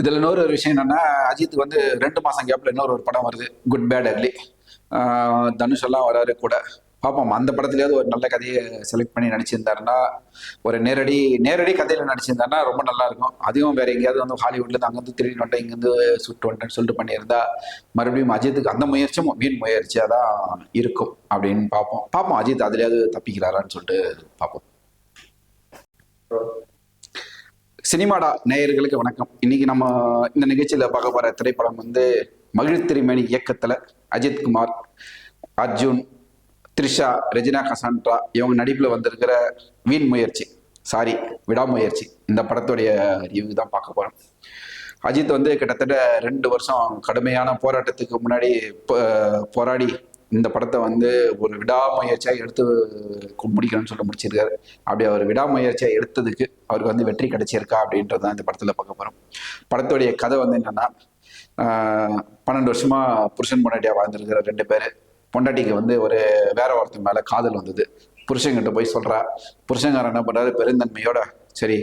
இதில் இன்னொரு ஒரு விஷயம் என்னன்னா அஜித் வந்து ரெண்டு மாதம் கேப்பில் இன்னொரு ஒரு படம் வருது குட் பேட் அட்லி தனுஷ் எல்லாம் வராரு கூட. பார்ப்போம் அந்த படத்துலயாவது ஒரு நல்ல கதையை செலக்ட் பண்ணி நடிச்சிருந்தாருன்னா ஒரு நேரடி நேரடி கதையில் நடிச்சிருந்தாருன்னா ரொம்ப நல்லா இருக்கும். அதுவும் வேற எங்கேயாவது வந்து ஹாலிவுட்ல இருந்து அங்கேருந்து திருடி வந்துட்டேன் இங்கேருந்து சுட்டு வந்துட்டேன்னு சொல்லிட்டு பண்ணியிருந்தா மறுபடியும் அஜித்துக்கு அந்த முயற்சியும் வீண் முயற்சியாக தான் இருக்கும் அப்படின்னு பார்ப்போம் பார்ப்போம் அஜித் அதுலயாவது தப்பிக்கிறாரான்னு சொல்லிட்டு பார்ப்போம் சினிமாடா நேயர்களுக்கு வணக்கம். இன்னைக்கு நம்ம இந்த நிகழ்ச்சியில பார்க்க போற திரைப்படம் வந்து மகிழ்த்திரிமணி இயக்கத்துல அஜித் குமார் அர்ஜுன் த்ரிஷா ரெஜினா கசான்ட்ரா இவங்க நடிப்புல வந்திருக்கிற வீண் முயற்சி சாரி விடாமுயற்சி. இந்த படத்துடைய ரிவ்யூ தான் பார்க்க போறோம். அஜித் வந்து கிட்டத்தட்ட ரெண்டு வருஷம் கடுமையான போராட்டத்துக்கு முன்னாடி போராடி இந்த படத்தை வந்து ஒரு விடாமுயற்சியாக எடுத்து முடிக்கணும்னு சொல்லி முடிச்சிருக்காரு. அப்படி அவர் விடாமுயற்சியாக எடுத்ததுக்கு அவருக்கு வந்து வெற்றி கிடைச்சிருக்கா அப்படின்றது தான் இந்த படத்தில் பார்க்க போகிறோம் படத்துடைய கதை வந்து என்னென்னா பன்னெண்டு வருஷமாக புருஷன் பொண்டாட்டியாக வாழ்ந்துருக்கிற ரெண்டு பேர். பொண்டாட்டிக்கு வந்து ஒரு வேற ஒருத்தன் மேலே காதல் வந்தது. புருஷன்கிட்ட போய் சொல்கிறா புருஷங்காரன் என்ன பண்ணுறாரு பெருந்தன்மையோட சரி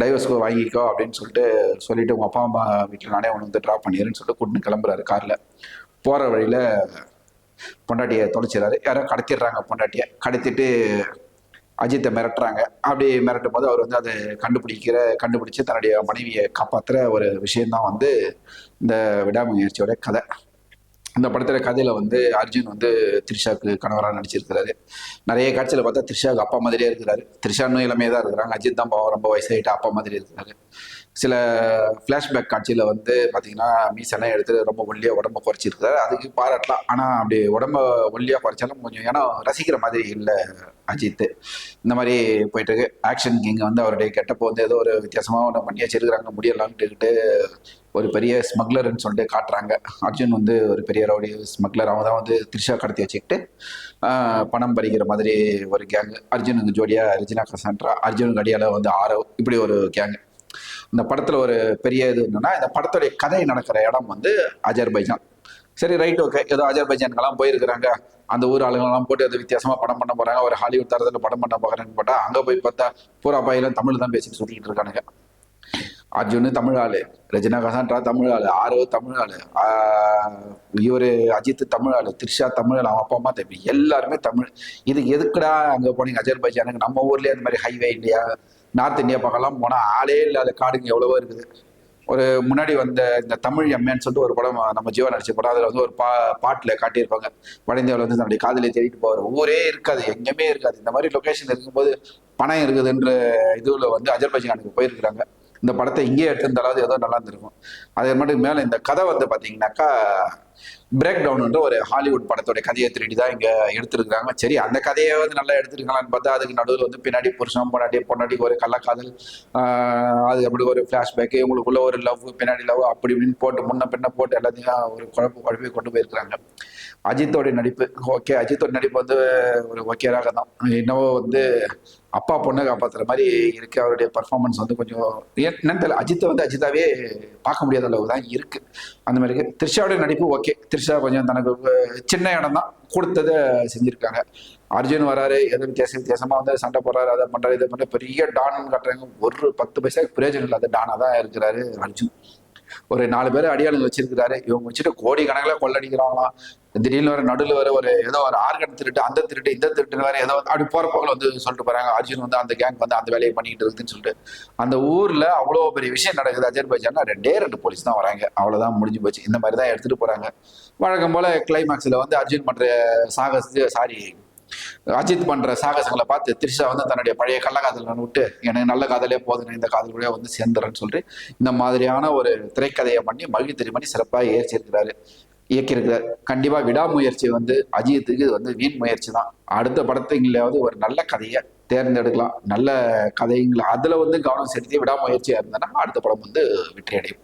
டைவர்ஸ்க்கு வாங்கிக்கோ அப்படின்னு சொல்லிட்டு சொல்லிட்டு உங்கள் அப்பா அம்மா வீட்டில் நானே உன்னை வந்து ட்ராப் பண்ணிடுறேன்னு சொல்லிட்டு கூட்டின்னு கிளம்புறாரு காரில். போகிற வழியில் பொண்டாட்டியை தொலைச்சிடறாரு. யாரோ கடத்திடுறாங்க பொண்டாட்டியை. கடத்திட்டு அஜித்தை மிரட்டுறாங்க. அப்படி மிரட்டும் போது அவர் வந்து அதை கண்டுபிடிக்கிற கண்டுபிடிச்சு தன்னுடைய மனைவியை காப்பாற்றுற ஒரு விஷயம்தான் வந்து இந்த விடாமுயற்சியோட கதை. இந்த படத்துல கதையில வந்து அர்ஜுன் வந்து த்ரிஷாக்கு கணவராக நடிச்சிருக்கிறாரு. நிறைய காட்சியில பார்த்தா த்ரிஷாவுக்கு அப்பா மாதிரியே இருக்கிறாரு. த்ரிஷா இன்னும் இளமையே தான் இருக்கிறாங்க. அஜித் தான் ரொம்ப வயசாயிட்டு அப்பா மாதிரி இருக்கிறாரு. சில ஃப்ளாஷ்பேக் காட்சியில வந்து பாத்தீங்கன்னா மீசெல்லாம் எடுத்து ரொம்ப ஒல்லியா உடம்ப குறைச்சிருக்காரு அதுக்கு பாராட்டலாம். ஆனா அப்படி உடம்ப ஒல்லியா குறைச்சாலும் கொஞ்சம் ஏன்னா ரசிக்கிற மாதிரி இல்லை அஜித். இந்த மாதிரி போயிட்டு இருக்கு. ஆக்ஷன் கிங் வந்து அவருடைய கெட்டப்போ வந்து ஏதோ ஒரு வித்தியாசமா ஒன்று பண்ணி வச்சிருக்கிறாங்க முடியலான்ட்டுக்கிட்டு ஒரு பெரிய ஸ்மக்லர்னு சொல்லிட்டு காட்டுறாங்க. அர்ஜுன் வந்து ஒரு பெரிய ரவுடி ஸ்மக்லர் அவன் தான் வந்து த்ரிஷா கடத்தி வச்சுக்கிட்டு பணம் பறிக்கிற மாதிரி ஒரு கேங் அர்ஜுனுக்கு ஜோடியா ரெஜினா கசான்ட்ரா. அர்ஜுனுக்கு அடியால வந்து ஆரவ் இப்படி ஒரு கேங் இந்த படத்துல ஒரு பெரிய இது என்னன்னா இந்த படத்துடைய கதை நடக்கிற இடம் வந்து அஜர்பைஜான். சரி ரைட் ஓகே ஏதோ அஜர்பைஜானுக்கெல்லாம் போயிருக்கிறாங்க. அந்த ஊர் ஆளுங்கெல்லாம் போட்டு அது வித்தியாசமா படம் பண்ண போறாங்க. ஒரு ஹாலிவுட் தரத்துல படம் பண்ண போகிறான்னு பார்த்தா அங்க போய் பார்த்தா பூரா பையெல்லாம் தமிழ் தான் பேசிட்டு சுத்திக்கிட்டு இருக்கானுங்க. அர்ஜுனு தமிழ் ஆளு ரஜினா கசான்ட்ரா தமிழ் ஆளு ஆரவ் தமிழ் ஆளு இவரு அஜித் தமிழ் ஆளு த்ரிஷா தமிழ் ஆளு அவன் அப்பா அம்மா தம்பி எல்லாருமே தமிழ். இது எதுக்குடா அங்க போனீங்க? அஜர்பைஜானுக்கு நம்ம ஊர்லயே அந்த மாதிரி ஹைவே இந்தியா நார்த் இந்தியா பக்கம்லாம் போனா ஆளே இல்லாத காடுங்க எவ்வளவோ இருக்குது. ஒரு முன்னாடி வந்த இந்த தமிழ் எம்ஏன்னு சொல்லிட்டு ஒரு படம் நம்ம ஜீவா நடிச்ச படம் அதுல வந்து ஒரு பா பாட்டுல காட்டியிருப்பாங்க. வட வந்து தன்னுடைய காதலியை தேடிட்டு போவார். ஊரே இருக்காது எங்கேயுமே இருக்காது. இந்த மாதிரி லொகேஷன் இருக்கும்போது பணம் இருக்குதுன்ற இதுல வந்து அஜர்பைஜானுக்கு போயிருக்கிறாங்க. இந்த படத்தை இங்கேயே எடுத்திருந்தாலாவது ஏதோ நல்லா இருந்திருக்கும். அதே மட்டும் மேலே இந்த கதை வந்து பார்த்தீங்கன்னாக்கா பிரேக் டவுன் ஒரு ஹாலிவுட் படத்தோட கதையை திருடி தான் இங்க எடுத்திருக்காங்க சரி அந்த கதையை வந்து நல்லா எடுத்திருக்கலாம்னு பார்த்தா அதுக்கு நடுவில் வந்து பின்னாடி புருஷன் பொன்னாடி பொன்னாடி ஒரு கள்ளக்காதல் அது அப்படி ஒரு ஃபிளாஷ்பேக் இவங்களுக்குள்ள ஒரு லவ் பின்னாடி லவ் அப்படி இப்படின்னு போட்டு முன்ன பின்ன போட்டு எல்லாத்தையும் ஒரு குழப்பு குழப்பி கொண்டு போயிருக்கிறாங்க. அஜித்தோட நடிப்பு ஓகே அஜித்தோட நடிப்பு வந்து ஒரு ஓகேராக தான். என்னவோ வந்து அப்பா பொண்ணை காப்பாத்துற மாதிரி இருக்கு. அவருடைய பர்ஃபார்மன்ஸ் வந்து கொஞ்சம் என்னன்னு தெரியல. அஜித்தை வந்து அஜித்தாவே பார்க்க முடியாத அளவு தான் இருக்கு. அந்த மாதிரி இருக்கு. த்ரிஷாவோட நடிப்பு ஓகே த்ரிஷா கொஞ்சம் தனக்கு சின்ன இடம் தான். கொடுத்ததை செஞ்சிருக்காங்க. அர்ஜுன் வராரு எது வித்தியாச வித்தியாசமா வந்து சண்டை போடுறாரு அதை பண்றாரு இதை பண்ணுற பெரிய டான்னு காட்டுறாங்க ஒரு பத்து பைசா பிரயோஜனம் இல்லாத டானாக தான் இருக்கிறாரு அர்ஜுன். ஒரு நாலு பேர் அடியாளுங்க வச்சிருக்கிறாரு. இவங்க வச்சுட்டு கோடி கணக்கில் கொள்ளடிக்கிறாங்களாம் திடீர்னு வர நடுவில் வர ஒரு ஏதோ ஒரு ஆர்கன் திருட்டு அந்த திருட்டு இந்த திருட்டு வேற ஏதோ அப்படி போற போக்கில் வந்து சொல்லிட்டு போறாங்க. அர்ஜுன் வந்து அந்த கேங் வந்து அந்த வேலையை பண்ணிட்டு இருக்குதுன்னு சொல்லிட்டு. அந்த ஊர்ல அவ்வளோ பெரிய விஷயம் நடக்குது. அஜர்பைஜான்ல ரெண்டே ரெண்டு போலீஸ் தான் வராங்க. அவ்வளவுதான் முடிஞ்சு போச்சு. இந்த மாதிரி தான் எடுத்துட்டு போறாங்க. வழக்கம் போல கிளைமேக்ஸ்ல வந்து அர்ஜுன் பண்ற சாகசத்து சாரி அஜித் பண்ற சாகசங்களை பார்த்து த்ரிஷா வந்து தன்னுடைய பழைய கள்ளக்காதலன் விட்டு எனக்கு நல்ல காதலே போதுன்னு இந்த காதல் கூட வந்து சேர்ந்துறேன்னு சொல்லிட்டு இந்த மாதிரியான ஒரு திரைக்கதையை பண்ணி மகிழ் திருமணி சிறப்பாக ஏற்றிருக்கிறாரு இயக்கியிருக்கிறார். கண்டிப்பா விடாமுயற்சி வந்து அஜித்துக்கு இது வந்து வீண் முயற்சி தான். அடுத்த படத்துங்களாவது ஒரு நல்ல கதையை தேர்ந்தெடுக்கலாம். நல்ல கதைங்களை அதுல வந்து கவனம் செலுத்தி விடாமுயற்சியா இருந்தேன்னா அடுத்த படம் வந்து வெற்றி அடையும்